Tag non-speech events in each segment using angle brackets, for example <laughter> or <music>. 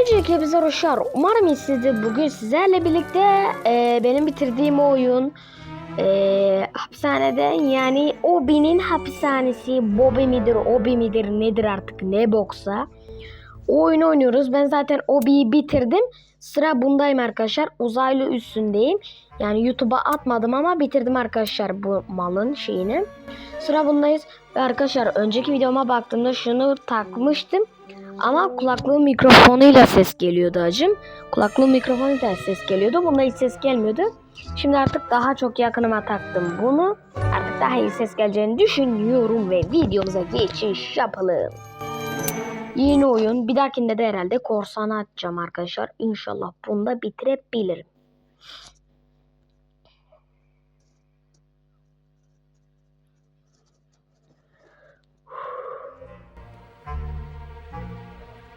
Öncelikle bize hoşlar. Umarım iyisiniz. Bugün sizlerle birlikte e, benim bitirdiğim oyun e, hapishaneden yani Obi'nin hapishanesi Bobby midir Obi midir nedir artık ne boksa o oyunu oynuyoruz. Ben zaten Obi'yi bitirdim. Sıra bundayım arkadaşlar. Uzaylı üstündeyim. Yani YouTube'a atmadım ama bitirdim arkadaşlar bu malın şeyini. Sıra bundayız. Arkadaşlar önceki videoma baktığımda şunu takmıştım. Ama kulaklığın mikrofonuyla ses geliyordu acım. Kulaklığın mikrofonuyla ses geliyordu. Bunda hiç ses gelmiyordu. Şimdi artık daha çok yakınıma taktım bunu. Artık daha iyi ses geleceğini düşünüyorum ve videomuza geçiş yapalım. Yeni oyun. Bir dahakinde de herhalde korsanı açacağım arkadaşlar. İnşallah bunu da bitirebilirim.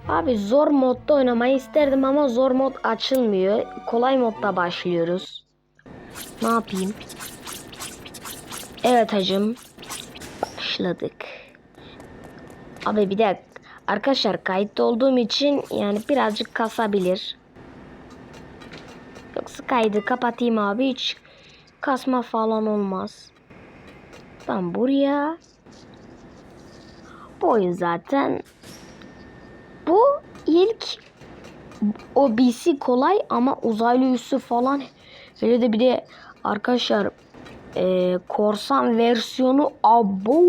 Abi zor modda oynamayı isterdim ama zor mod açılmıyor. Kolay modda başlıyoruz. Ne yapayım? Evet hacım. Başladık. Abi bir de arkadaşlar kayıtta olduğum için yani birazcık kasabilir. Yoksa kaydı kapatayım abi hiç kasma falan olmaz. Ben buraya bu oyun zaten bu ilk OBC kolay ama uzaylı üssü falan. Hele de bir de arkadaşlar e, korsan versiyonu abo.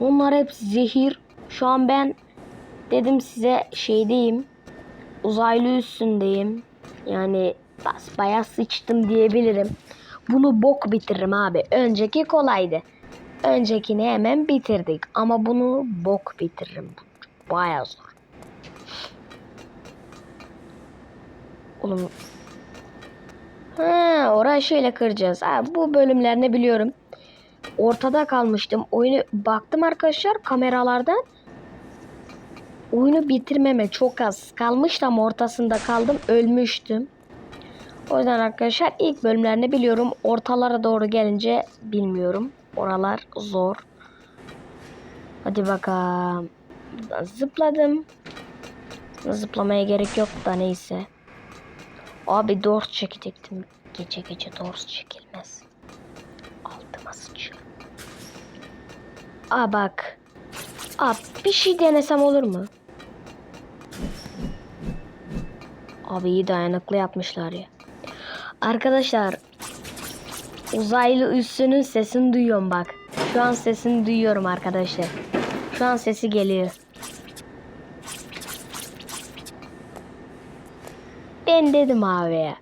Onlar hep zehir. Şu an ben dedim size şeydeyim. Uzaylı üstündeyim yani bas bayağı sıçtım diyebilirim. Bunu bok bitiririm abi. Önceki kolaydı. Öncekini hemen bitirdik. Ama bunu bok bitiririm Bayağı zor. Oğlum. Ha, orayı şöyle kıracağız. Ha, bu bölümlerini biliyorum. Ortada kalmıştım. Oyunu baktım arkadaşlar kameralardan. Oyunu bitirmeme çok az kalmıştı ama ortasında kaldım. Ölmüştüm. O yüzden arkadaşlar ilk bölümlerini biliyorum. Ortalara doğru gelince bilmiyorum. Oralar zor. Hadi bakalım. Buradan zıpladım. Zıplamaya gerek yok da neyse. Abi dors çekecektim. Gece gece dors çekilmez. Altıma sıçıyor. Aa bak. Aa bir şey denesem olur mu? Abi iyi dayanıklı yapmışlar ya. Arkadaşlar uzaylı üssünün sesini duyuyorum bak. Şu an sesini duyuyorum arkadaşlar. Şu sesi geliyor. Ben dedim abi.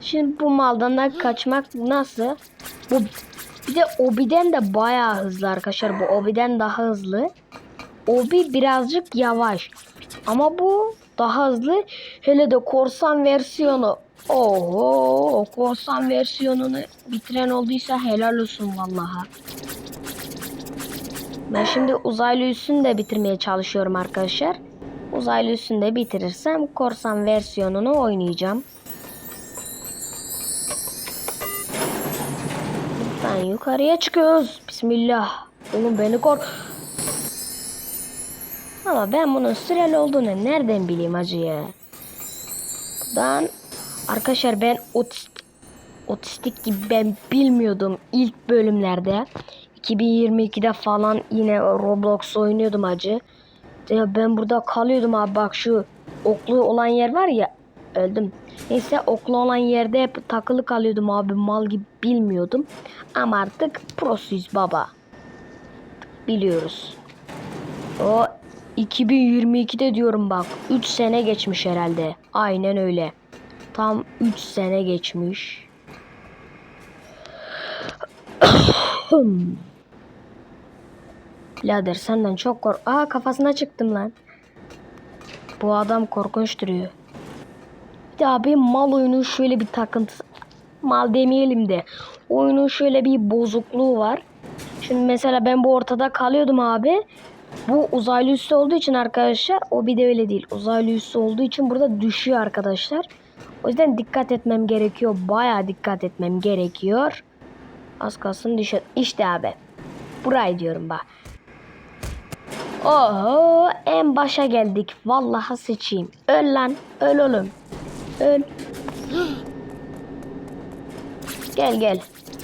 Şimdi bu maldan da kaçmak nasıl? Bu bir de Obi'den de bayağı hızlı arkadaşlar. Bu Obi'den daha hızlı. Obi birazcık yavaş. Ama bu daha hızlı. Hele de korsan versiyonu. Oho, korsan versiyonunu bitiren olduysa helal olsun vallahi. Ben şimdi uzaylı üssünü de bitirmeye çalışıyorum arkadaşlar. Uzaylı üssünü de bitirirsem korsan versiyonunu oynayacağım. Ben yukarıya çıkıyoruz. Bismillah. Oğlum beni kork... Ama ben bunun süreli olduğunu nereden bileyim acı ya. Buradan arkadaşlar ben otist, otistik gibi ben bilmiyordum ilk bölümlerde. 2022'de falan yine Roblox oynuyordum acı. Ya ben burada kalıyordum abi bak şu oklu olan yer var ya öldüm. Neyse oklu olan yerde hep takılı kalıyordum abi mal gibi bilmiyordum. Ama artık prosuyuz baba. Biliyoruz. O 2022'de diyorum bak 3 sene geçmiş herhalde. Aynen öyle. Tam 3 sene geçmiş. <clears throat> Birader senden çok kork... Aa kafasına çıktım lan. Bu adam korkunç duruyor. Bir de abi mal oyunun şöyle bir takıntısı... Mal demeyelim de. Oyunun şöyle bir bozukluğu var. Şimdi mesela ben bu ortada kalıyordum abi. Bu uzaylı üssü olduğu için arkadaşlar o bir de öyle değil. Uzaylı üssü olduğu için burada düşüyor arkadaşlar. O yüzden dikkat etmem gerekiyor. Baya dikkat etmem gerekiyor. Az kalsın düşer. İşte abi. Burayı diyorum bak. Oho en başa geldik. Vallahi sıçayım. Öl lan. Öl oğlum. Öl. <gasps> Gel gel.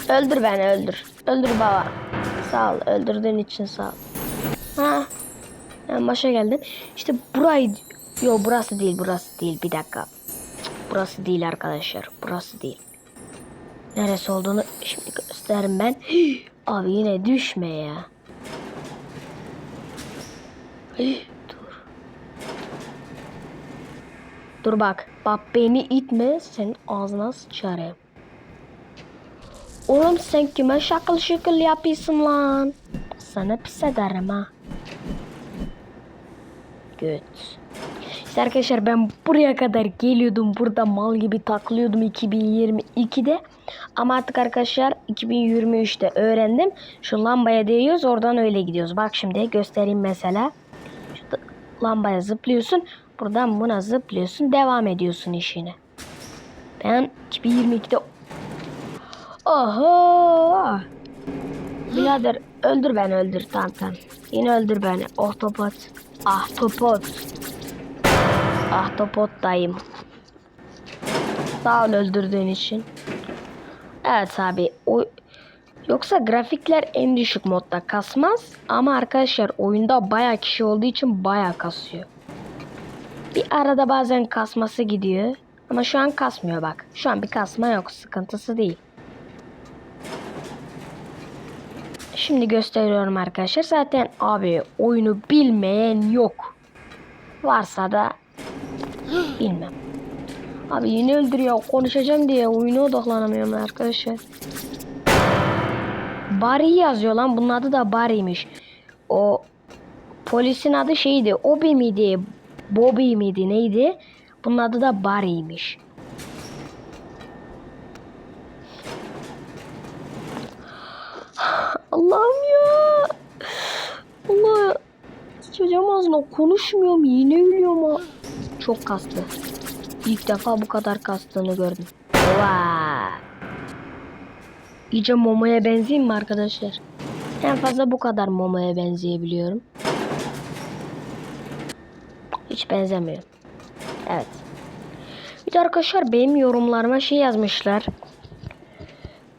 Öldür beni öldür. Öldür baba. Sağ ol. Öldürdüğün için sağ ol. Ha. En başa geldim. İşte burayı... Yo burası değil burası değil. Bir dakika. Burası değil arkadaşlar. Burası değil. Neresi olduğunu şimdi gösteririm ben. <gasps> Abi yine düşme ya. Dur. Dur bak. Bak beni itme. Senin ağzına sıçarım. Oğlum sen kime şakıl şükül yapıyorsun lan? Sana pis ederim ha. Göt. İşte arkadaşlar ben buraya kadar geliyordum. Burada mal gibi taklıyordum 2022'de. Ama artık arkadaşlar 2023'te öğrendim. Şu lambaya değiyoruz oradan öyle gidiyoruz. Bak şimdi göstereyim mesela. Lambaya zıplıyorsun. Buradan buna zıplıyorsun. Devam ediyorsun işine. Ben 2022'de Oho! Birader öldür beni öldür tamam tamam. Yine öldür beni. Ohtopot. Ahtopot. Ahtopot dayım. Sağ ol öldürdüğün için. Evet abi. O... Yoksa grafikler en düşük modda kasmaz. Ama arkadaşlar oyunda baya kişi olduğu için baya kasıyor. Bir arada bazen kasması gidiyor. Ama şu an kasmıyor bak. Şu an bir kasma yok. Sıkıntısı değil. Şimdi gösteriyorum arkadaşlar. Zaten abi oyunu bilmeyen yok. Varsa da bilmem. Abi yine öldürüyor. Konuşacağım diye oyuna odaklanamıyorum arkadaşlar. Bari yazıyor lan. Bunun adı da Bari'ymiş. O polisin adı şeydi. Obi miydi? Bobby miydi? Neydi? Bunun adı da Bari'ymiş. Allah'ım ya. Allah. Çocuğum ağzına konuşmuyorum. Yine ölüyorum ha. Çok kastı. İlk defa bu kadar kastığını gördüm. Vay. İyice Momo'ya benzeyeyim mi arkadaşlar? En fazla bu kadar Momo'ya benzeyebiliyorum. Hiç benzemiyor. Evet. Bir de arkadaşlar benim yorumlarıma şey yazmışlar.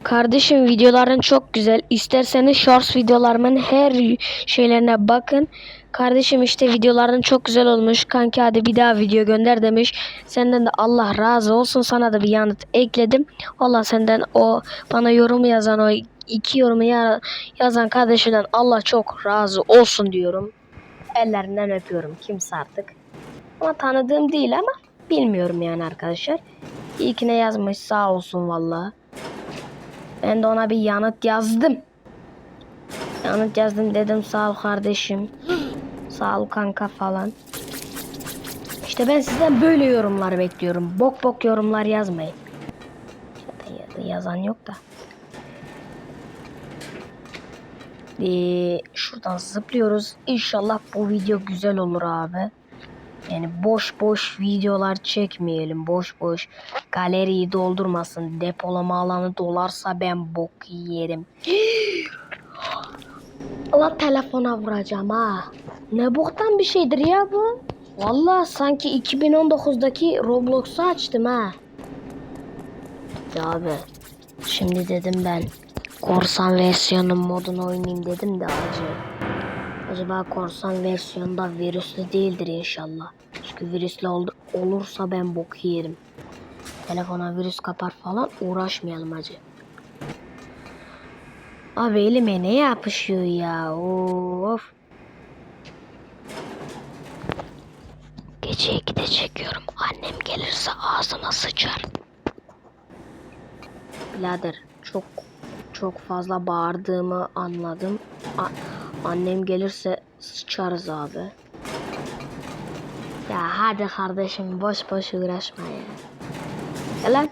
Kardeşim videoların çok güzel. İsterseniz shorts videolarımın her şeylerine bakın. Kardeşim işte videoların çok güzel olmuş. Kanki hadi bir daha video gönder demiş. Senden de Allah razı olsun. Sana da bir yanıt ekledim. Valla senden o bana yorum yazan o iki yorumu ya- yazan kardeşimden Allah çok razı olsun diyorum. Ellerinden öpüyorum. Kimse artık. Ama tanıdığım değil ama bilmiyorum yani arkadaşlar. İlkine yazmış sağ olsun vallahi. Ben de ona bir yanıt yazdım. Yanıt yazdım dedim sağ ol kardeşim. Sağ ol kanka falan. İşte ben sizden böyle yorumlar bekliyorum. Bok bok yorumlar yazmayın. Zaten ya- yazan yok da. Ee, şuradan zıplıyoruz. İnşallah bu video güzel olur abi. Yani boş boş videolar çekmeyelim. Boş boş. Galeriyi doldurmasın. Depolama alanı dolarsa ben bok yerim. <gasps> Allah telefona vuracağım ha. Ne boktan bir şeydir ya bu. Vallahi sanki 2019'daki Roblox'u açtım ha. Ya abi. Şimdi dedim ben korsan versiyonun modunu oynayayım dedim de acı. Acaba korsan versiyonda virüslü değildir inşallah. Çünkü virüslü oldu, olursa ben bok yerim. Telefona virüs kapar falan uğraşmayalım acı. Abi elime ne yapışıyor ya? Of. Gece 2'de çekiyorum. Annem gelirse ağzıma sıçar. Birader çok çok fazla bağırdığımı anladım. A- annem gelirse sıçarız abi. Ya hadi kardeşim boş boş uğraşma ya. Gel lan.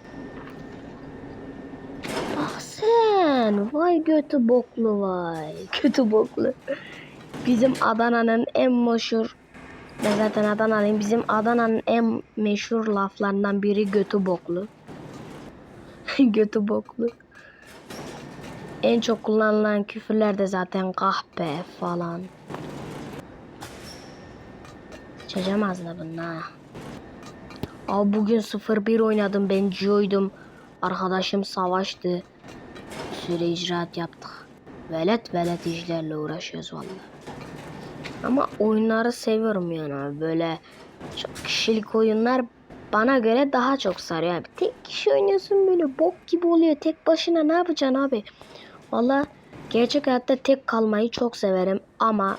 Bak sen. Vay götü boklu vay. <laughs> Kötü boklu. Bizim Adana'nın en meşhur ben zaten Adana'lıyım. Bizim Adana'nın en meşhur laflarından biri götü boklu. <laughs> götü boklu. En çok kullanılan küfürler de zaten kahpe falan. Sıçacağım ağzına bunun ha. Abi bugün 0-1 oynadım ben Gio'ydum. Arkadaşım savaştı. Süre icraat yaptık. Velet velet işlerle uğraşıyoruz vallahi. Ama oyunları seviyorum yani abi. Böyle çok kişilik oyunlar bana göre daha çok sarıyor abi. Tek kişi oynuyorsun böyle bok gibi oluyor. Tek başına ne yapacaksın abi? Valla gerçek hayatta tek kalmayı çok severim ama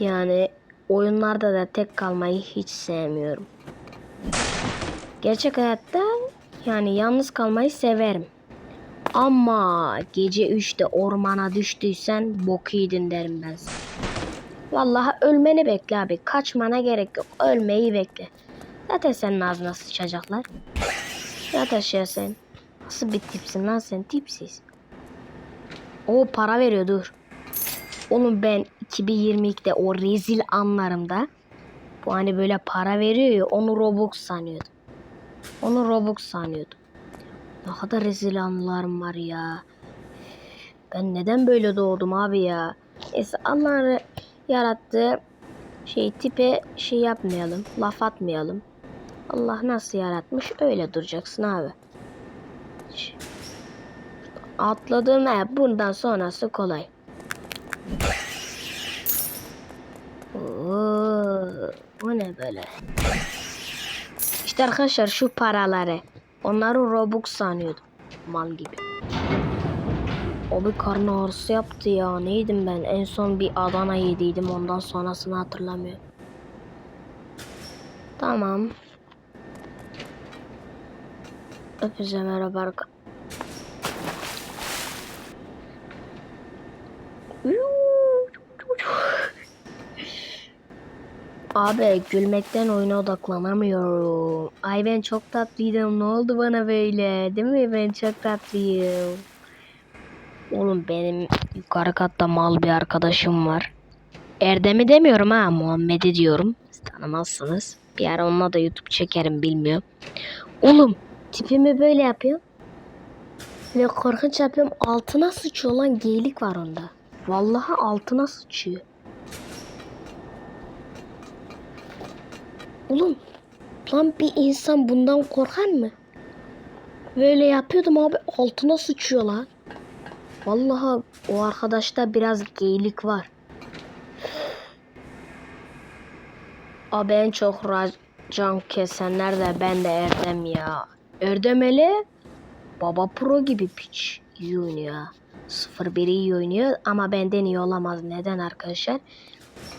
yani oyunlarda da tek kalmayı hiç sevmiyorum. Gerçek hayatta yani yalnız kalmayı severim. Ama gece 3'te ormana düştüysen bok yedin derim ben sana. Vallahi ölmeni bekle abi. Kaçmana gerek yok. Ölmeyi bekle. Zaten senin ağzına sıçacaklar. Yat aşağı sen. Nasıl bir tipsin lan sen tipsiz. O para veriyor dur. Oğlum ben 2022'de o rezil anlarımda bu hani böyle para veriyor ya onu Robux sanıyordum. Onu Robux sanıyordum. Ne kadar rezil anılarım var ya. Ben neden böyle doğdum abi ya? Neyse Allah'ın yarattığı şey tipe şey yapmayalım. Laf atmayalım. Allah nasıl yaratmış öyle duracaksın abi. Atladım he bundan sonrası kolay. Oo, bu ne böyle? İşte arkadaşlar şu paraları. Onları Robux sanıyordum. Mal gibi. O bir karnı ağrısı yaptı ya. Neydim ben? En son bir Adana yediydim. Ondan sonrasını hatırlamıyorum. Tamam. Hepinize merhaba arka- Abi gülmekten oyuna odaklanamıyorum. Ay ben çok tatlıydım. Ne oldu bana böyle? Değil mi? Ben çok tatlıyım. Oğlum benim yukarı katta mal bir arkadaşım var. Erdem'i demiyorum ha. Muhammed'i diyorum. Tanımazsınız. Bir ara onunla da YouTube çekerim bilmiyorum. Oğlum tipimi böyle yapıyorum. Ve korkunç yapıyorum. Altına sıçıyor lan. Geylik var onda. Vallahi altına sıçıyor. Oğlum lan bir insan bundan korkar mı? Böyle yapıyordum abi altına sıçıyor lan. Vallahi o arkadaşta biraz geylik var. Abi en çok racan kesenler de ben de Erdem ya. Erdem hele baba pro gibi piç oynuyor. 0-1'i iyi oynuyor ama benden iyi olamaz. Neden arkadaşlar?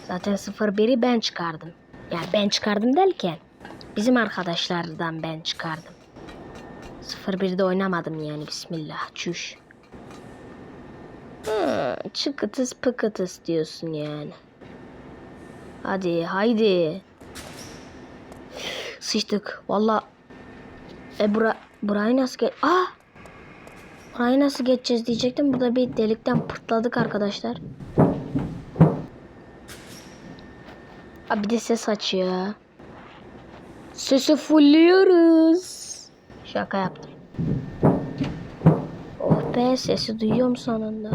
Zaten 0-1'i ben çıkardım. Yani ben çıkardım derken bizim arkadaşlardan ben çıkardım. 0-1'de oynamadım yani bismillah çüş. Hı, çıkıtıs pıkıtıs diyorsun yani. Hadi haydi. Sıçtık. Valla. E bura, burayı nasıl ge... Aa! Burayı nasıl geçeceğiz diyecektim. Burada bir delikten pırtladık arkadaşlar. Abi de ses açıyor. Sesi fullüyoruz. Şaka yaptım. Oh be sesi duyuyorum sonunda.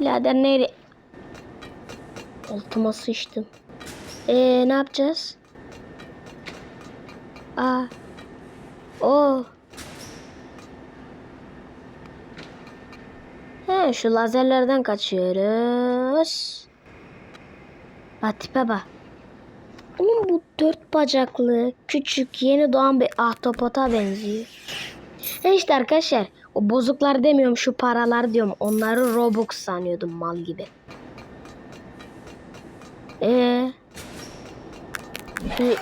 Birader nereye? Altıma sıçtım. Ee ne yapacağız? Aa. O. He şu lazerlerden kaçıyoruz. Bak tipe bak. Oğlum bu dört bacaklı, küçük, yeni doğan bir ahtapota benziyor. He işte arkadaşlar, o bozuklar demiyorum, şu paralar diyorum. Onları Robux sanıyordum mal gibi. Ee, şu-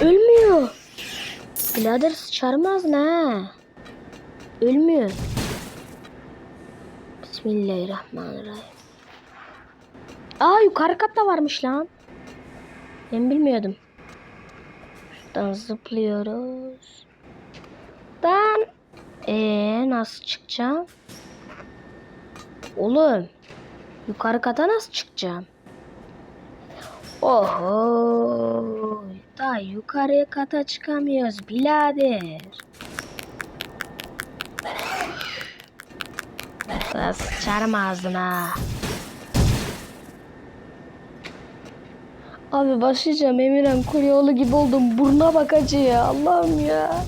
ölmüyor. Birader sıçarım ağzına ha. Ölmüyor. Bismillahirrahmanirrahim. Aa yukarı katta varmış lan. Ben bilmiyordum. Şuradan zıplıyoruz. Dan. Ee nasıl çıkacağım? Oğlum. Yukarı kata nasıl çıkacağım? Oho. Daha yukarı kata çıkamıyoruz birader. Sıçarım ağzına. Abi başlayacağım Emirhan Kuryoğlu gibi oldum. Buruna bak acı ya. Allah'ım ya.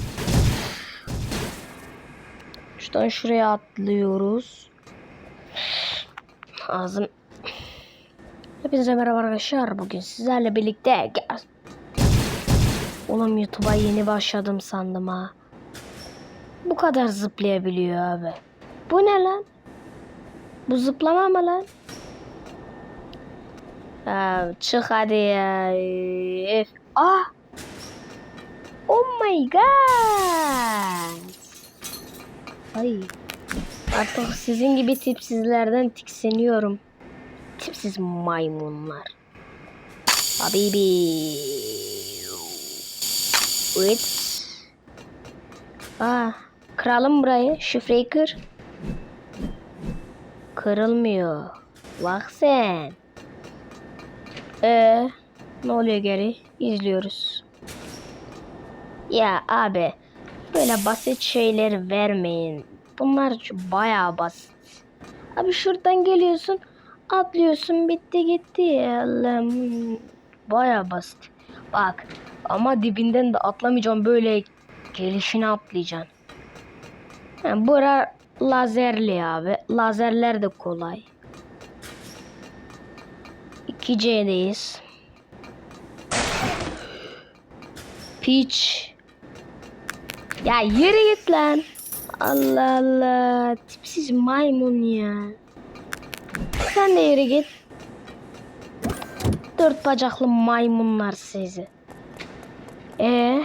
Şuradan şuraya atlıyoruz. Ağzım. Hepinize merhaba arkadaşlar. Bugün sizlerle birlikte gel. Oğlum YouTube'a yeni başladım sandım ha. Bu kadar zıplayabiliyor abi. Bu ne lan? Bu zıplama mı lan? Ya çık hadi ya. Ah. Oh my god. Ay. Artık sizin gibi tipsizlerden tiksiniyorum. Tipsiz maymunlar. Habibi. Wait. Ah. Kıralım burayı. Şifreyi kır. Kırılmıyor. Bak sen. Ee, ne oluyor geri? İzliyoruz. Ya abi böyle basit şeyler vermeyin. Bunlar bayağı basit. Abi şuradan geliyorsun, atlıyorsun, bitti gitti. Bayağı basit. Bak ama dibinden de atlamayacağım böyle gelişine atlayacaksın. Yani bura lazerli abi. Lazerler de kolay. 2C'deyiz. Peach. Ya yürü git lan. Allah Allah. Tipsiz maymun ya. Sen de yürü git. Dört bacaklı maymunlar sizi. Ee,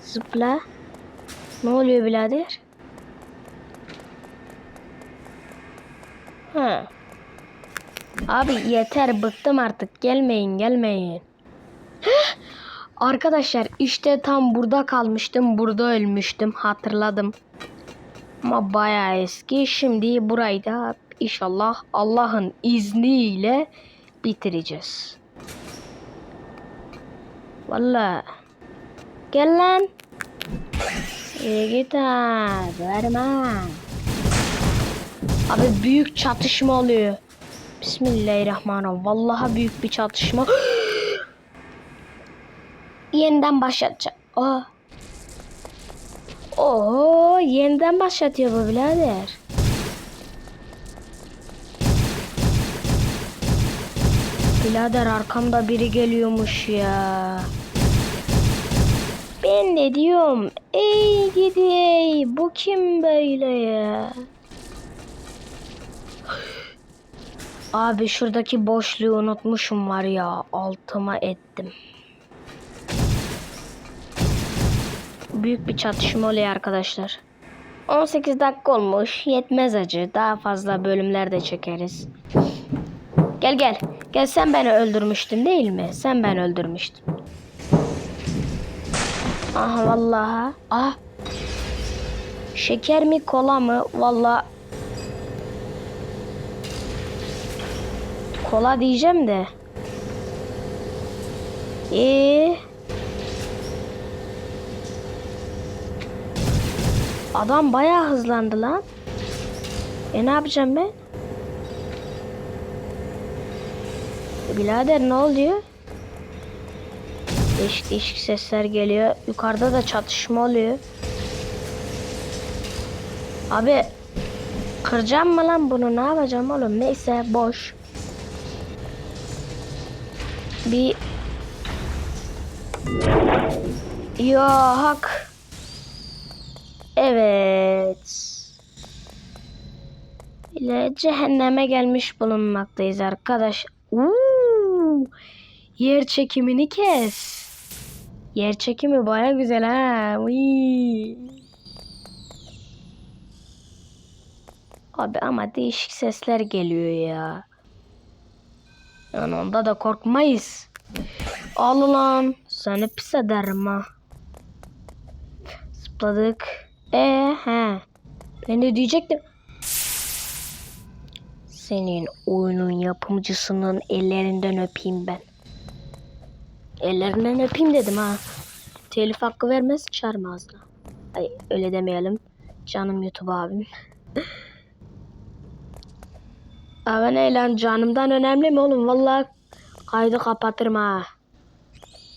zıpla. Ne oluyor birader? Ha. Abi yeter bıktım artık. Gelmeyin gelmeyin. Arkadaşlar işte tam burada kalmıştım. Burada ölmüştüm. Hatırladım. Ama bayağı eski. Şimdi burayı da inşallah Allah'ın izniyle bitireceğiz. Valla. Gel lan. İyi git ha. Verme. Abi büyük çatışma oluyor. Bismillahirrahmanirrahim. Vallahi büyük bir çatışma. <gasps> yeniden başlatacağım. Aa. Oo, yeniden başlatıyor bu birader. Birader arkamda biri geliyormuş ya. Ben de diyorum. Ey gidi ey. Bu kim böyle ya? Abi şuradaki boşluğu unutmuşum var ya. Altıma ettim. Büyük bir çatışma oluyor arkadaşlar. 18 dakika olmuş. Yetmez acı. Daha fazla bölümler de çekeriz. Gel gel. Gel sen beni öldürmüştün değil mi? Sen ben öldürmüştün. Aha vallahi. Ah. Şeker mi kola mı? Vallahi Kola diyeceğim de. Ee. Adam bayağı hızlandı lan. E ne yapacağım ben? Birader ne oluyor? Değişik değişik sesler geliyor. Yukarıda da çatışma oluyor. Abi kıracağım mı lan bunu? Ne yapacağım oğlum? Neyse boş. Bir Yo hak. Evet. ile cehenneme gelmiş bulunmaktayız arkadaş. Uuu. Yer çekimini kes. Yer çekimi baya güzel ha. Uy. Abi ama değişik sesler geliyor ya. Yani onda da korkmayız. Al lan. Seni pis ederim ha. Zıpladık. Ee he. Ben de diyecektim. Senin oyunun yapımcısının ellerinden öpeyim ben. Ellerinden öpeyim dedim ha. Telif hakkı vermez çarmı ağzına. Ay öyle demeyelim. Canım YouTube abim. <laughs> Abi ne lan canımdan önemli mi oğlum? Vallahi Kaydı kapatırım ha.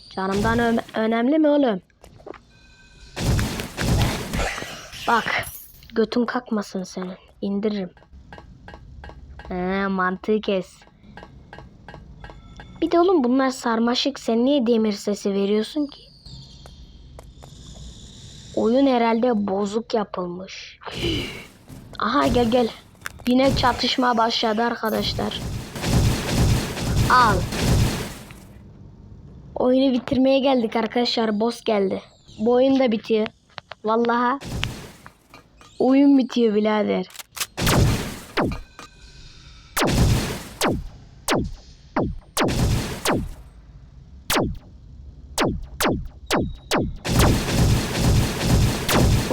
Canımdan önemli mi oğlum? Bak. Götün kalkmasın senin. İndiririm. He, mantığı kes. Bir de oğlum bunlar sarmaşık. Sen niye demir sesi veriyorsun ki? Oyun herhalde bozuk yapılmış. Aha gel gel. Yine çatışma başladı arkadaşlar. Al. Oyunu bitirmeye geldik arkadaşlar. Boss geldi. Bu oyun da bitiyor. Vallahi. Oyun bitiyor birader.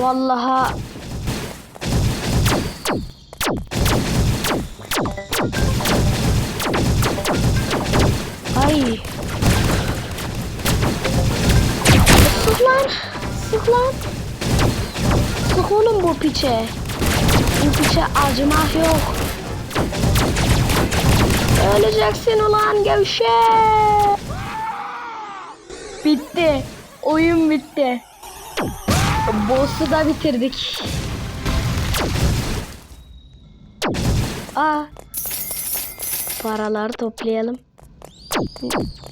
Vallahi Ay. Sık lan. Sık lan. Sık oğlum bu piçe. Bu piçe acımak yok. Öleceksin ulan gevşek. Bitti. Oyun bitti. Boss'u da bitirdik. Aa. Paraları toplayalım.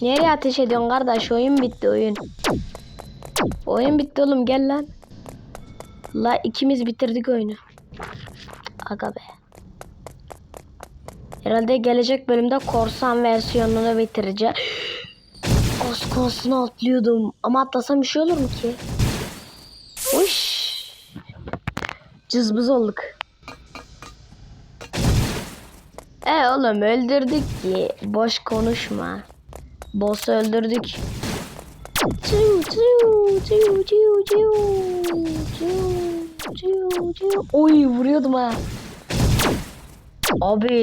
Nereye ateş ediyorsun kardeş? Oyun bitti oyun. Oyun bitti oğlum gel lan. La ikimiz bitirdik oyunu. Aga be. Herhalde gelecek bölümde korsan versiyonunu bitireceğim. Az <gasps> kalsın atlıyordum. Ama atlasam bir şey olur mu ki? Uş. Cızbız olduk. E oğlum öldürdük ki. Boş konuşma. Boss'u öldürdük. Ciu, ciu, ciu, ciu, ciu, ciu, ciu, ciu. Oy vuruyordum ha. Abi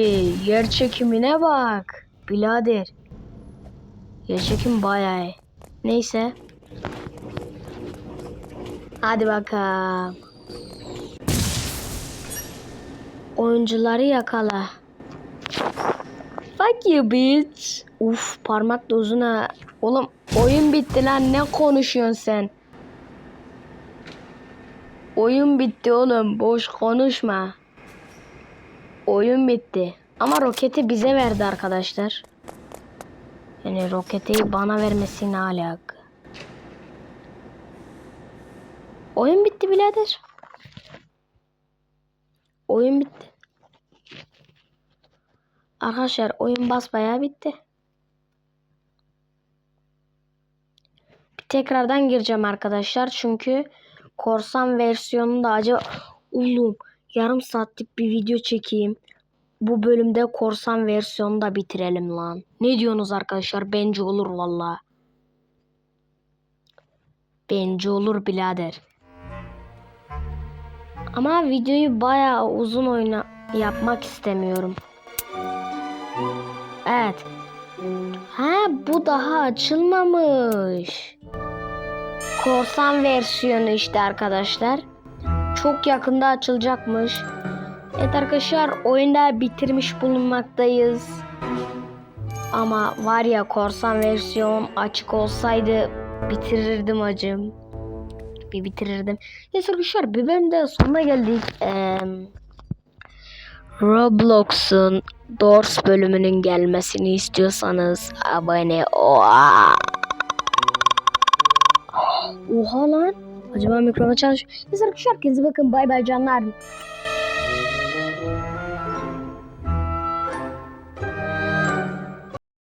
yer çekimine bak. Birader. Yer çekim bayağı. Neyse. Hadi bakalım. Oyuncuları yakala. Fuck you bitch. Uf parmak ha. Oğlum oyun bitti lan ne konuşuyorsun sen? Oyun bitti oğlum boş konuşma. Oyun bitti. Ama roketi bize verdi arkadaşlar. Yani roketi bana vermesi ne alaka? Oyun bitti birader. Oyun bitti. Arkadaşlar oyun basbayağı bitti. Tekrardan gireceğim arkadaşlar. Çünkü korsan versiyonunda acaba... Oğlum yarım saatlik bir video çekeyim. Bu bölümde korsan versiyonu da bitirelim lan. Ne diyorsunuz arkadaşlar? Bence olur valla. Bence olur birader. Ama videoyu bayağı uzun oyna yapmak istemiyorum. Evet. Ha bu daha açılmamış. Korsan versiyonu işte arkadaşlar. Çok yakında açılacakmış. Evet arkadaşlar oyunda bitirmiş bulunmaktayız. Ama var ya korsan versiyon açık olsaydı bitirirdim acım. Bir bitirirdim. Neyse arkadaşlar bir bölümde sonuna geldik. Eee Roblox'un Doors bölümünün gelmesini istiyorsanız abone ol. Oha lan. Acaba mikrofon çalışıyor. Neyse arkadaşlar kendinize bakın. Bay bay canlar.